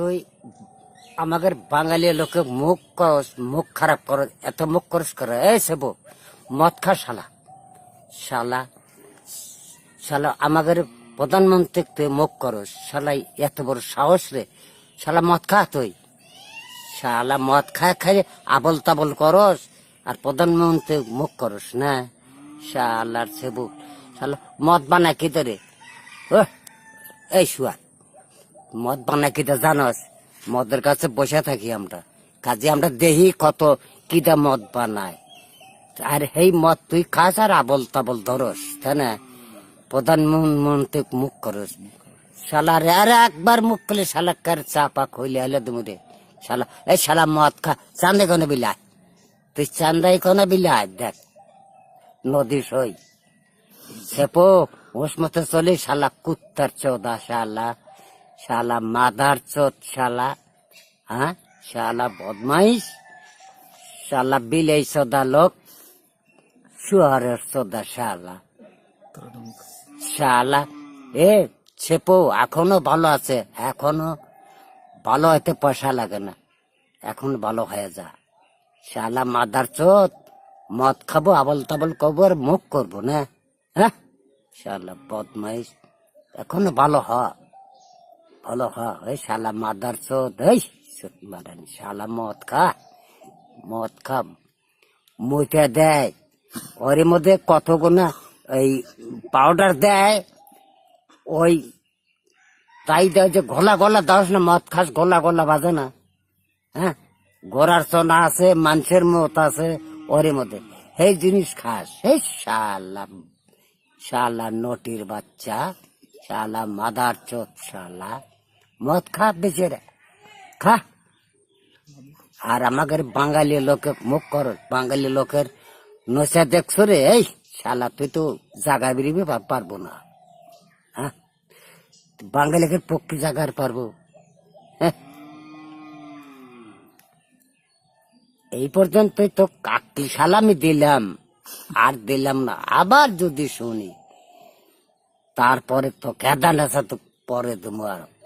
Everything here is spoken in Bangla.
তুই আমাদের বাঙালি লোকে মুখ করস মুখ খারাপ কর এত মুখ করস করে এই সেবো মদ খা শালা। শালা শালা আমাদের প্রধানমন্ত্রী তুই মুখ করস শালা এত বড় সাহস রে। শালা মদ খা তুই। শালা মদ খায় খায় আবল তাবল করস আর প্রধানমন্ত্রী মুখ করস না। শালার সেবু শালা মদ বানায় কি তোরে? ওহ, এই শুয়া মদ বানায় কিটা জানস? মদের কাছে বসে থাকি আমরা। কাজে আমরা দেখি কত কিটা মদ বানায়। আর এই মদ তুই খাস আর আবল তাবল ধরস, তাই না? প্রধানমন্ত্রী মুখ করস। শালা রে আরে একবার মুখ করলে শালা কার চাপা খইলে হলে তুমি রে শালা, এই শালা মদ খা চান্দে কোনে বিলায়? তুই চান্দাই কোনে বিলায়? দেখ, নদী সই। সেপো, ওস মতো চলে শালা কুত্তার চোদা, শালা। শালা মাদার চোদ, শালা হ্যাঁ? শালা বদমাইশ, শালা বিলেই সদা লোক শুয়ারের চোদা শালা। শালা, এ, ছেপো, এখনও ভালো আছে, এখনও ভালো হতে পয়সা লাগে না, এখন ভালো হয়ে যা। শালা মাদার চোদ, মদ খাব আবল তাবল কবো আর মুখ করব না হ্যাঁ? শালা বদমাইশ, এখনও ভালো হ। ভালো হ ওই শালা মাদার চোদ এই মারানি শালা মদ খা মদ খা মুইটা দেয় ওর মধ্যে কত গুণা এই পাউডার দেয় ওই তাই দেয় যে গলা গলা দাস না মদ খাস গলা গলা বাজে না হ্যাঁ গোড়ার সোনা আছে মানুষের মত আছে ওর মধ্যে সেই জিনিস খাস সেই শালা শালা নটির বাচ্চা শালা মাদার চোদ শালা মদ খা বেঁচে রে। খা। আর আমাদের বাঙালি লোকে মুখ কর, বাঙালি লোকের নশা দেখছ রে, এই শালা, তুই তো জাগা বেরিয়ে পারব না। হ্যাঁ? বাঙালিকে পক্ষে জাগার পারব। হ্যাঁ? এই পর্যন্তই তো কাকলি সালামি দিলাম। আর দিলাম না, আবার যদি শুনি, তারপরে তো কেদা নেশা তো পরে তুমি আর।